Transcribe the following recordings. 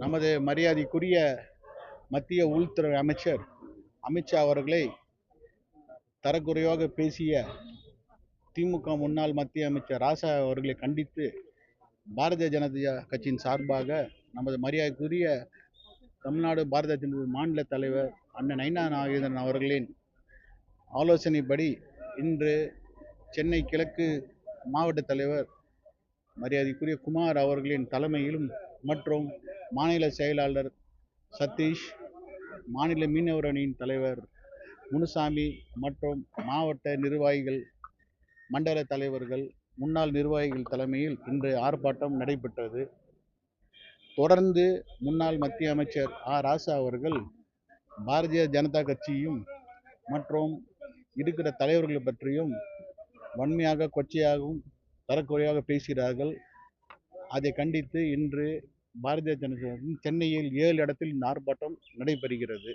நமது மரியாதைக்குரிய மத்திய உள்துறை அமைச்சர் அமித்ஷா அவர்களை தரக்குறைவாக பேசிய திமுக முன்னாள் மத்திய அமைச்சர் ராசா அவர்களை கண்டித்து பாரதிய ஜனதா கட்சியின் சார்பாக நமது மரியாதைக்குரிய தமிழ்நாடு பாரதிய ஜனதா மாநில தலைவர் அண்ணன் நைனா நாகேந்திரன் அவர்களின் ஆலோசனைப்படி இன்று சென்னை கிழக்கு மாவட்ட தலைவர் மரியாதைக்குரிய குமார் அவர்களின் தலைமையிலும் மற்றும் மாநில செயலாளர் சதீஷ் மாநில மீனவர் அணியின் தலைவர் முனுசாமி மற்றும் மாவட்ட நிர்வாகிகள் மண்டல தலைவர்கள் முன்னாள் நிர்வாகிகள் தலைமையில் இன்று ஆர்ப்பாட்டம் நடைபெற்றது. தொடர்ந்து முன்னாள் மத்திய அமைச்சர் ஆ. ராசா அவர்கள் பாரதிய ஜனதா கட்சியும் மற்றும் இருக்கிற தலைவர்களை பற்றியும் வன்மையாக கொச்சையாகவும் தரக்குறையாக பேசுகிறார்கள். அதை கண்டித்து இன்று பாரதிய ஜனதா சென்னையில் ஏழு இடத்தில் இந்த ஆர்ப்பாட்டம் நடைபெறுகிறது.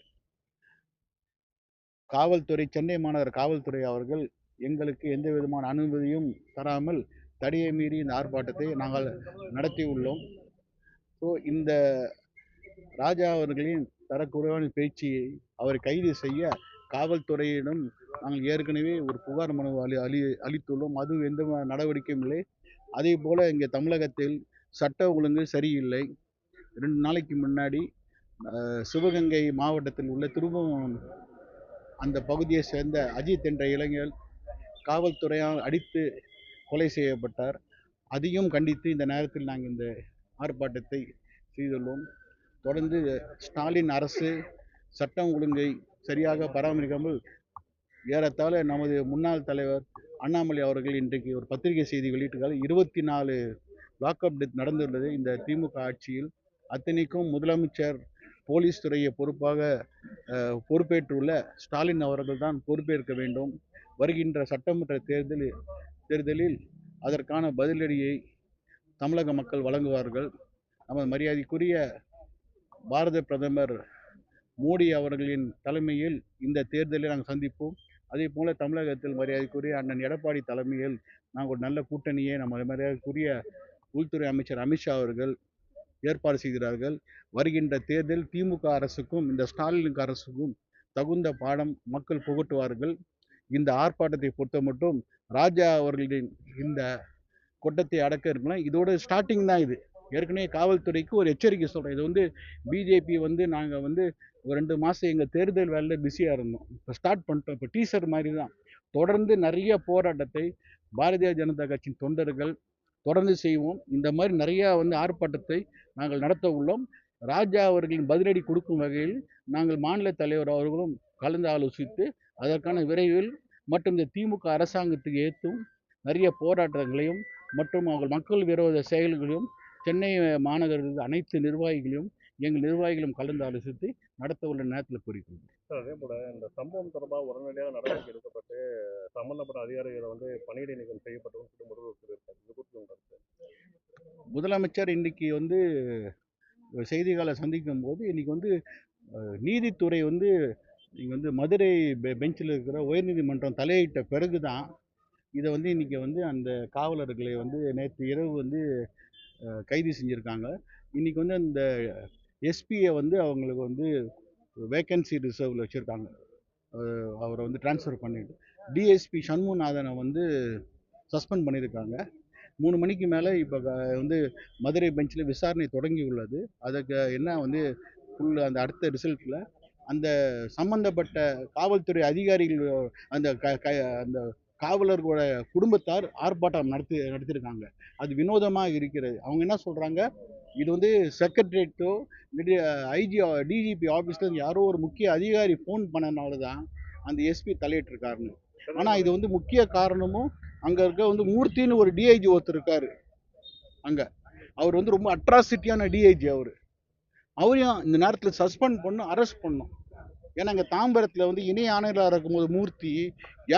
காவல்துறை சென்னை மாநகர காவல்துறை அவர்கள் எங்களுக்கு எந்த விதமான அனுமதியும் தராமல் தடையை மீறி இந்த ஆர்ப்பாட்டத்தை நாங்கள் நடத்தியுள்ளோம் ஸோ இந்த ராஜா அவர்களின் தரக்குறைவான பேச்சியை அவரை கைது செய்ய காவல்துறையிடம் நாங்கள் ஏற்கனவே ஒரு புகார் மனு அளி அளி அளித்துள்ளோம். அது எந்த நடவடிக்கையும் இல்லை. அதே போல் இங்கே தமிழகத்தில் சட்ட ஒழுங்கு சரியில்லை. ரெண்டு நாளைக்கு முன்னாடி சிவகங்கை மாவட்டத்தில் உள்ள திருபுவனம் அந்த பகுதியை சேர்ந்த அஜித் என்ற இளைஞர் காவல்துறையால் அடித்து கொலை செய்யப்பட்டார். அதையும் கண்டித்து இந்த நேரத்தில் நாங்கள் இந்த ஆர்ப்பாட்டத்தை செய்துள்ளோம். தொடர்ந்து ஸ்டாலின் அரசு சட்டம் ஒழுங்கை சரியாக பராமரிக்காமல் ஏறத்தாழ நமது முன்னாள் தலைவர் அண்ணாமலை அவர்கள் இன்றைக்கு ஒரு பத்திரிகை செய்தி வெளியிட்டிருக்காரு. இருபத்தி நாலு லாக்அப் டெத் நடந்துள்ளது. இந்த திமுக ஆட்சியில் அத்தனைக்கும் முதலமைச்சர் போலீஸ் துறையை பொறுப்பாக பொறுப்பேற்றுள்ள ஸ்டாலின் அவர்கள் தான் பொறுப்பேற்க வேண்டும். வருகின்ற சட்டமன்ற தேர்தலில் தேர்தலில் அதற்கான பதிலடியை தமிழக மக்கள் வழங்குவார்கள். நமது மரியாதைக்குரிய பாரத பிரதமர் மோடி அவர்களின் தலைமையில் இந்த தேர்தலை நாங்கள் சந்திப்போம். அதே போல தமிழகத்தில் மரியாதைக்குரிய அண்ணன் எடப்பாடி தலைமையில் நாங்கள் ஒரு நல்ல கூட்டணியை நம்ம மரியாதைக்குரிய உள்துறை அமைச்சர் அமித்ஷா அவர்கள் ஏற்பாடு செய்கிறார்கள். வருகின்ற தேர்தல் திமுக அரசுக்கும் இந்த ஸ்டாலினுக்கு அரசுக்கும் தகுந்த பாடம் மக்கள் புகட்டுவார்கள். இந்த ஆர்ப்பாட்டத்தை பொறுத்த மட்டும் ராஜா அவர்களின் இந்த கொட்டத்தை அடக்க இருக்கலாம் இதோட ஸ்டார்டிங் தான் இது. ஏற்கனவே காவல்துறைக்கு ஒரு எச்சரிக்கை சொல்கிறேன் இது வந்து பிஜேபி வந்து நாங்கள் வந்து ஒரு ரெண்டு மாதம் எங்கள் தேர்தல் வேலையில் பிஸியாக இருந்தோம். இப்போ ஸ்டார்ட் பண்ணிட்டோம். இப்போ டீசர் மாதிரி தான். தொடர்ந்து நிறைய போராட்டத்தை பாரதிய ஜனதா கட்சியின் தொண்டர்கள் தொடர்ந்து செய்வோம். இந்த மாதிரி நிறையா வந்து ஆர்ப்பாட்டத்தை நாங்கள் நடத்த உள்ளோம். ராஜா அவர்களின் பதிலடி கொடுக்கும் வகையில் நாங்கள் மாநில தலைவர் அவர்களும் கலந்து ஆலோசித்து அதற்கான விரைவில் மற்றும் இந்த திமுக அரசாங்கத்துக்கு ஏற்றும் நிறைய போராட்டங்களையும் மற்றும் அவர்கள் மக்கள் விரோத செயல்களையும் சென்னை மாநகரில் அனைத்து நிர்வாகிகளையும் எங்கள் நிர்வாகிகளும் கலந்து ஆலோசித்து நடத்த உள்ள நேரத்தில் கூறிக்கொள்கிறேன் சார் அதே போல இந்த சம்பவம் தொடர்பாக உடனடியாக நடவடிக்கை எடுக்கப்பட்டு சம்பந்தப்பட்ட அதிகாரிகளை வந்து பணியிடை நீக்கம் செய்யப்பட்டதுன்னு சொல்லி முதலமைச்சர் இன்னைக்கு வந்து செய்திகளை சந்திக்கும் போது இன்னைக்கு வந்து நீதித்துறை வந்து இங்கே வந்து மதுரை பெ பெஞ்சில் இருக்கிற உயர்நீதிமன்றம் தலையிட்ட பிறகு தான் இதை வந்து இன்னைக்கு வந்து அந்த காவலர்களை வந்து நேற்று இரவு வந்து கைது செஞ்சுருக்காங்க. இன்றைக்கி வந்து அந்த எஸ்பியை வந்து அவங்களுக்கு வந்து வேக்கன்சி ரிசர்வில் வச்சுருக்காங்க. அவரை வந்து ட்ரான்ஸ்ஃபர் பண்ணிட்டு. டிஎஸ்பி சண்முகநாதனை வந்து சஸ்பெண்ட் பண்ணியிருக்காங்க. மூணு மணிக்கு மேலே இப்போ வந்து மதுரை பெஞ்சில் விசாரணை தொடங்கி உள்ளது. அதுக்கு என்ன வந்து ஃபுல் அந்த அடுத்த ரிசல்ட்டில் அந்த சம்பந்தப்பட்ட காவல்துறை அதிகாரிகள் அந்த க க அந்த காவலர்களோட குடும்பத்தார் ஆர்ப்பாட்டம் நடத்தி நடத்தியிருக்காங்க அது வினோதமாக இருக்கிறது. அவங்க என்ன சொல்கிறாங்க இது வந்து செக்ரட்டரியேட்டோ ஐஜி டிஜிபி ஆஃபீஸில் யாரோ ஒரு முக்கிய அதிகாரி ஃபோன் பண்ணனால தான் அந்த எஸ்பி தலையிட்டிருக்காருன்னு. ஆனால் இது வந்து முக்கிய காரணமும் அங்கே இருக்க வந்து மூர்த்தின்னு ஒரு டிஐஜி ஒருத்தர் இருக்காரு. அங்கே. அவர் வந்து ரொம்ப அட்ராசிட்டியான டிஐஜி அவர். அவரையும் இந்த நேரத்தில் சஸ்பெண்ட் பண்ணணும் அரெஸ்ட் பண்ணணும் ஏன்னா இங்கே தாம்பரத்தில் வந்து இணை ஆணையராக இருக்கும்போது மூர்த்தி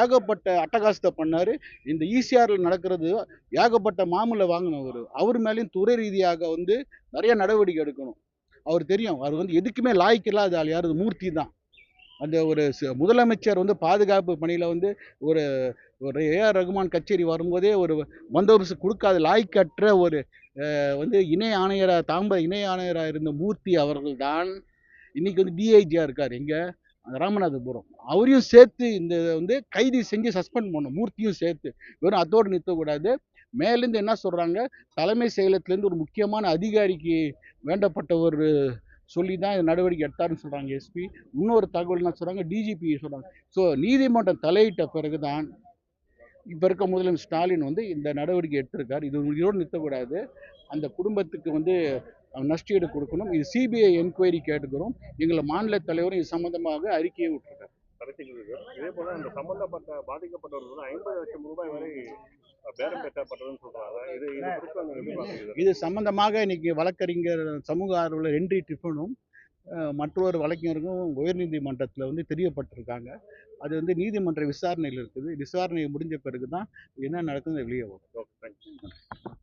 ஏகப்பட்ட அட்டகாசத்தை பண்ணார். இந்த ஈசிஆரில் நடக்கிறது ஏகப்பட்ட மாமூலை வாங்கினவர் அவர். மேலேயும் துறை ரீதியாக வந்து நிறைய நடவடிக்கை எடுக்கணும். அவர் தெரியும். அவர் வந்து எதுக்குமே லாய்க்கில்லாத ஆள். யார்? அது மூர்த்தி தான். அந்த ஒரு ச- முதலமைச்சர் வந்து பாதுகாப்பு பணியில் வந்து ஒரு ஒரு ஏஆர் ரகுமான் கச்சேரி வரும்போதே ஒரு வந்தவரிசு கொடுக்காத லாய்க்கற்ற ஒரு வந்து இணை ஆணையராக தாம்பர இணை ஆணையராக இருந்த மூர்த்தி அவர்கள் தான் இன்னைக்கு வந்து டிஐஜியாக இருக்கார். எங்கே ராமநாதபுரம். அவரையும் சேர்த்து இந்த வந்து கைது செஞ்சு சஸ்பெண்ட் பண்ணணும். மூர்த்தியும் சேர்த்து. வெறும் அதோடு நிறுத்தக்கூடாது மேலேருந்து என்ன சொல்கிறாங்க தலைமை செயலத்துலேருந்து ஒரு முக்கியமான அதிகாரிக்கு வேண்டப்பட்ட ஒரு சொல்லி தான் இந்த நடவடிக்கை எடுத்தாருன்னு சொல்கிறாங்க எஸ்பி இன்னொரு தகவல் என்ன சொல்கிறாங்க டிஜிபி சொல்கிறாங்க ஸோ நீதிமன்றம் தலையிட்ட பிறகு தான் இப்போ இருக்க முதலமைச்சர் ஸ்டாலின் வந்து இந்த நடவடிக்கை எடுத்திருக்கார். இது இதோடு நிறுத்தக்கூடாது அந்த குடும்பத்துக்கு வந்து நஷ்டஈடு கொடுக்கணும். இது சிபிஐ என்கொயரி கேட்டுக்கிறோம். எங்களை மாநில தலைவரும் இது சம்பந்தமாக அறிக்கையை விட்டுருக்காரு. இதே போல அந்த சம்பந்தப்பட்ட பாதிக்கப்பட்டவர்கள் ஐம்பது லட்சம் ரூபாய் வரை இது சம்பந்தமாக இன்னைக்கு வழக்கறிஞர் சமூக ஆர்வலர் ஹென்றி டிஃபனும் மற்றொரு வழக்கறிஞருக்கும் உயர்நீதிமன்றத்தில் வந்து தெரியப்பட்டிருக்காங்க. அது வந்து நீதிமன்ற விசாரணையில் இருக்குது. விசாரணை முடிஞ்ச பிறகு தான் என்ன நடக்குதுன்னு வெளியே வரும்.